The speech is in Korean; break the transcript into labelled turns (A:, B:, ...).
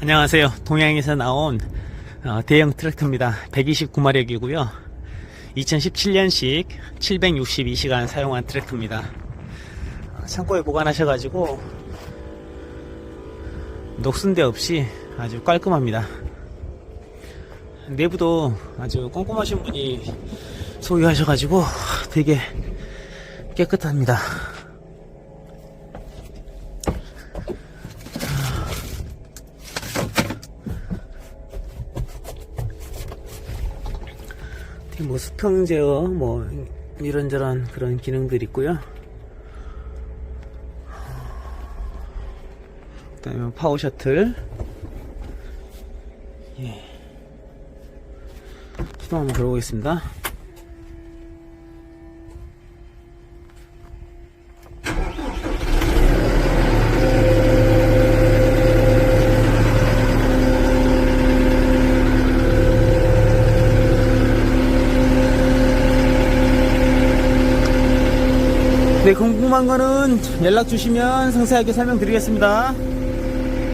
A: 안녕하세요. 동양에서 나온 어, 대형 트랙터입니다. 129마력이고요. 2017년식 762시간 사용한 트랙터입니다. 어, 창고에 보관하셔가지고 녹슨데 없이 아주 깔끔합니다. 내부도 아주 꼼꼼하신 분이 소유하셔가지고 되게 깨끗합니다. 뭐 수평 제어 뭐 이런저런 그런 기능들이 있고요. 그 다음에 파워 셔틀. 예. 시동 한번 걸어보겠습니다. 네, 궁금한 거는 연락 주시면 상세하게 설명드리겠습니다.